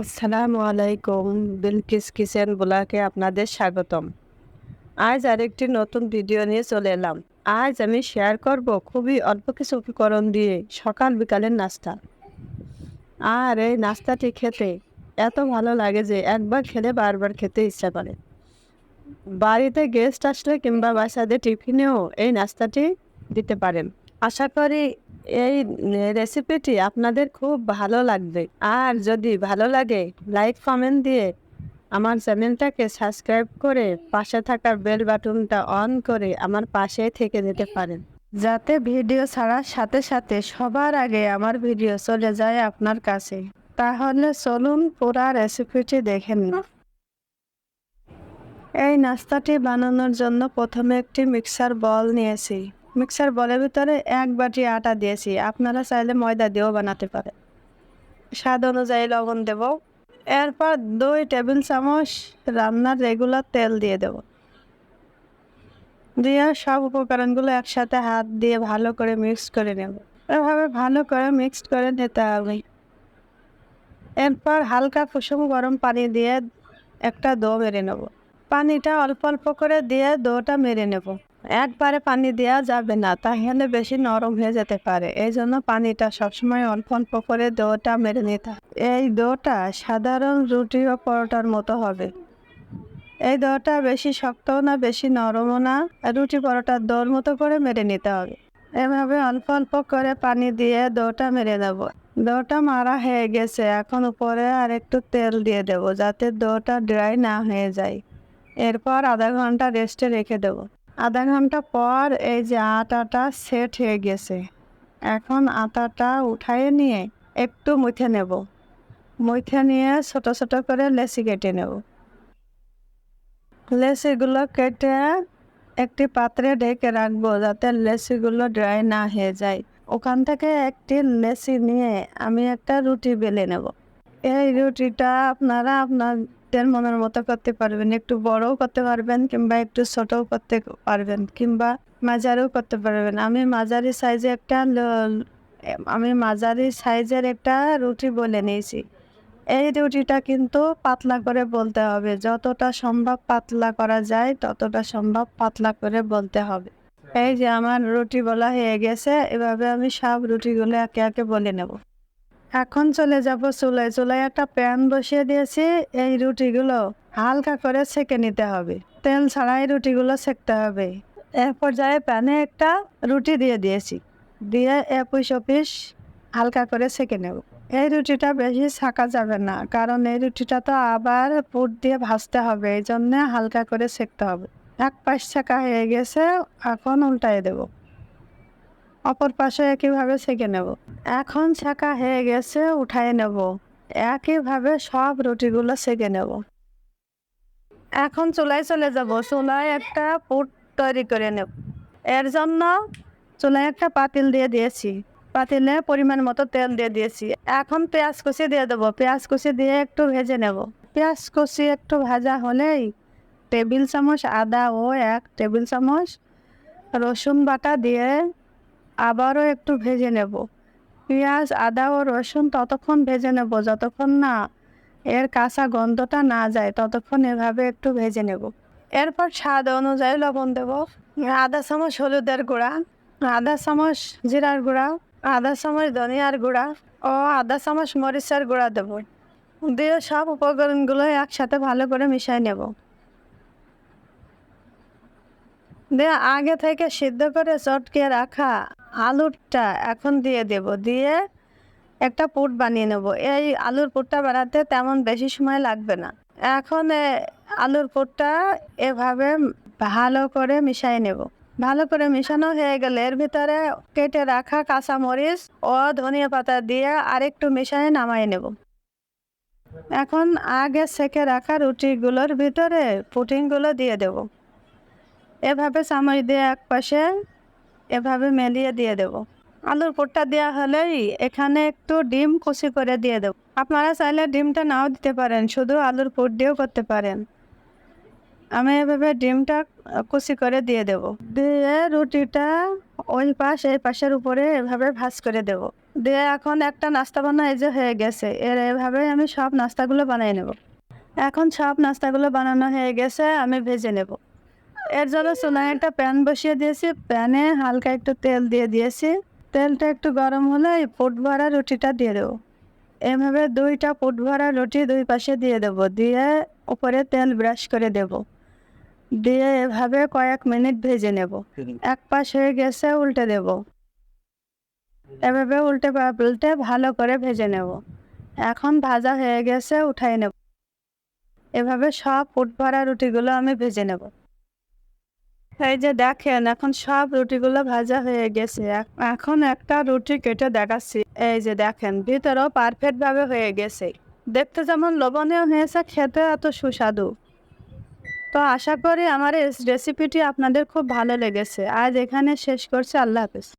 আসসালামু আলাইকুম, বিলকিস কিচেন ব্লকে আপনাদের স্বাগতম। আজ আরেকটি নতুন ভিডিও নিয়ে চলে এলাম। আজ আমি শেয়ার করব খুবই অল্প কিছু উপকরণ দিয়ে সকাল বিকালের নাস্তা। আর এই নাস্তাটি খেতে এত ভালো লাগে যে একবার খেলে বারবার খেতে ইচ্ছা করে। বাড়িতে গেস্ট আসলে কিংবা বাসাদের টিফিনেও এই নাস্তাটি দিতে পারেন। আশা করি এই রেসিপিটি আপনাদের খুব ভালো লাগবে। আর যদি ভালো লাগে লাইক কমেন্ট দিয়ে আমার চ্যানেলটাকে সাবস্ক্রাইব করে পাশে থাকা বেল বাটনটা অন করে আমার পাশে থেকে যেতে পারেন। যাতে ভিডিও ছাড়ার সাথে সাথে সবার আগে আমার ভিডিও চলে যায় আপনার কাছে। তাহলে চলুন পুরা রেসিপিটি দেখেন এই নাস্তাটি বানানোর জন্য প্রথমে একটি মিক্সার বল নিয়েছি। মিক্সার বলের ভিতরে এক বাটি আটা দিয়েছি। আপনারা চাইলে ময়দা দিয়েও বানাতে পারেন স্বাদ অনুযায়ী লবণ দেব। এরপর দুই টেবিল চামচ রান্নার রেগুলার তেল দিয়ে দেব। দিয়ে সব উপকরণগুলো একসাথে হাত দিয়ে ভালো করে মিক্স করে নেব। এভাবে ভালো করে মিক্সড করে নিতে হবে। এরপর হালকা কুসুম গরম পানি দিয়ে একটা দো মেরে নেব। পানিটা অল্প অল্প করে দিয়ে দোটা মেরে নেব। একবারে পানি দেওয়া যাবে না, তাহলে বেশি নরম হয়ে যেতে পারে। এই জন্য পানিটা সবসময় অল্প অল্প করে দোটা মেরে নিতে এই দোটা সাধারণ রুটি ও পরোটার মতো হবে। এই দোটা বেশি শক্তও না, বেশি নরমও না রুটি পরোটার দোর মতো করে মেরে নিতে হবে। এভাবে অল্প অল্প করে পানি দিয়ে দোটা মেরে নেব। দোটা মারা হয়ে গেছে, এখন উপরে আর একটু তেল দিয়ে দেব, যাতে দোটা ড্রাই না হয়ে যায়। এরপর আধা ঘণ্টা রেস্টে রেখে দেব। আধা ঘণ্টা পর এই যে আটাটা সেট হয়ে গেছে। এখন আটাটা উঠায়ে নিয়ে একটু মুথে নেব। মুথে নিয়ে ছোট ছোট করে লেচি কেটে নেব। লেচিগুলো কেটে একটি পাত্রে ঢেকে রাখব যাতে লেচিগুলো ড্রাই না হয়ে যায়। ওখান থেকে একটি লেচি নিয়ে আমি একটা রুটি বেলে নেব। এই রুটিটা আপনারা আপনাদের মনের মতো করতে পারবেন। একটু বড়ও করতে পারবেন কিংবা একটু ছোটও করতে পারবেন কিংবা মাঝারিও করতে পারবেন। আমি মাঝারি সাইজে একটা আমি মাঝারি সাইজের একটা রুটি বলে নিয়েছি। এই রুটিটা কিন্তু পাতলা করে বলতে হবে। যতটা সম্ভব পাতলা করা যায়, ততটা সম্ভব পাতলা করে বলতে হবে। এই যে আমার রুটি বলা হয়ে গেছে, এভাবে আমি সব রুটিগুলো একে একে বলে নেব। এখন চলে যাব চুলায়। চুলায় একটা প্যান বসিয়ে দিয়েছি, এই রুটিগুলো হালকা করে সেকে নিতে হবে। তেল ছাড়াই রুটিগুলো সেকতে হবে। এর পর্যায়ে প্যানে একটা রুটি দিয়ে দিয়েছি। দিয়ে এপিস অপিস হালকা করে সেকে নেব। এই রুটিটা বেশি ছাকা যাবে না, কারণ এই রুটিটা তো আবার পুট দিয়ে ভাজতে হবে, এই জন্যে হালকা করে সেকতে হবে। এক পাশ ছাকা হয়ে গেছে, এখন উল্টায় দেব। অপর পাশে একইভাবে সেকে নেব। এখন ছাকা হয়ে গেছে, উঠায় নেব। একইভাবে সব রুটিগুলো সেকে নেব। এখন চুলায় চলে যাব। চুলায় একটা পুট তৈরি করে নেব। এর জন্য চুলায় একটা পাতিল দিয়ে দিয়েছি। পাতিলে পরিমাণ মতো তেল দিয়ে দিয়েছি। এখন পেঁয়াজ কুচি দিয়ে দেবো। পেঁয়াজ কুচি দিয়ে একটু ভেজে নেব। পেঁয়াজ কুচি একটু ভাজা হলেই টেবিল চামচ আদা ও এক টেবিল চামচ রসুন বাটা দিয়ে আবারও একটু ভেজে নেব। পেঁয়াজ, আদা ও রসুন ততক্ষণ ভেজে নেব, যতক্ষণ না এর কাঁচা গন্ধটা না যায়, ততক্ষণ এভাবে একটু ভেজে নেব। এরপর স্বাদ অনুযায়ী লবণ দেব। আধা চামচ হলুদের গুঁড়া আধা চামচ জিরার গুঁড়া আধা চামচ ধনিয়ার গুঁড়া ও আধা চামচ মরিচের গুঁড়া দেব। দিয়ে সব উপকরণগুলো একসাথে ভালো করে মিশিয়ে নেব। দিয়ে আগে থেকে সিদ্ধ করে চটকে রাখা আলুরটা এখন দিয়ে দেব। দিয়ে একটা পুট বানিয়ে নেব। এই আলুর পুটটা বানাতে তেমন বেশি সময় লাগবে না। এখন আলুর পুটটা এভাবে ভালো করে মিশিয়ে নেব। ভালো করে মিশানো হয়ে গেলে এর ভিতরে কেটে রাখা কাঁচা মরিচ ও ধনিয়া পাতা দিয়ে আরেকটু মিশিয়ে নামাই নেব। এখন আগে সেকে রাখা রুটিগুলোর ভিতরে পুটিংগুলো দিয়ে দেব। এভাবে চামচ দিয়ে এক পাশে এভাবে মেলিয়ে দিয়ে দেব। আলুর পুরটা দেওয়া হলেই এখানে একটু ডিম কুচি করে দিয়ে দেব। আপনারা চাইলে ডিমটা নাও দিতে পারেন, শুধু আলুর পুর দিয়েও করতে পারেন। আমি এভাবে ডিমটা কুচি করে দিয়ে দেব। দিয়ে রুটিটা ওই পাশ, এই পাশের উপরে এভাবে ভাজ করে দেব। দিয়ে এখন একটা নাস্তা বানা এই যে হয়ে গেছে, এর এভাবে আমি সব নাস্তাগুলো বানিয়ে নেব। এখন সব নাস্তাগুলো বানানো হয়ে গেছে, আমি ভেজে নেব। এর জন্য চুলায় একটা প্যান বসিয়ে দিয়েছি। প্যানে হালকা একটু তেল দিয়ে দিয়েছি। তেলটা একটু গরম হলে পুট ভরা রুটিটা দিয়ে দেবো। এভাবে দুইটা পুট ভরা রুটি দুই পাশে দিয়ে দেব। দিয়ে উপরে তেল ব্রাশ করে দেব। দিয়ে এভাবে কয়েক মিনিট ভেজে নেব। এক পাশ হয়ে গেছে, উল্টে দেব। এভাবে উল্টে উল্টে ভালো করে ভেজে নেব। এখন ভাজা হয়ে গেছে, উঠাই নেব। এভাবে সব পুট ভরা রুটিগুলো আমি ভেজে নেব। এই যে দেখেন, এখন সব রুটিগুলো ভাজা হয়ে গেছে। এখন একটা রুটি কেটে দেখাচ্ছি। এই যে দেখেন, ভিতরেও পারফেক্ট ভাবে হয়ে গেছে। দেখতে যেমন লবণীয় হয়েছে, খেতে এত সুস্বাদু। তো আশা করি আমার এই রেসিপিটি আপনাদের খুব ভালো লেগেছে। আজ এখানে শেষ করছি। আল্লাহ হাফেজ।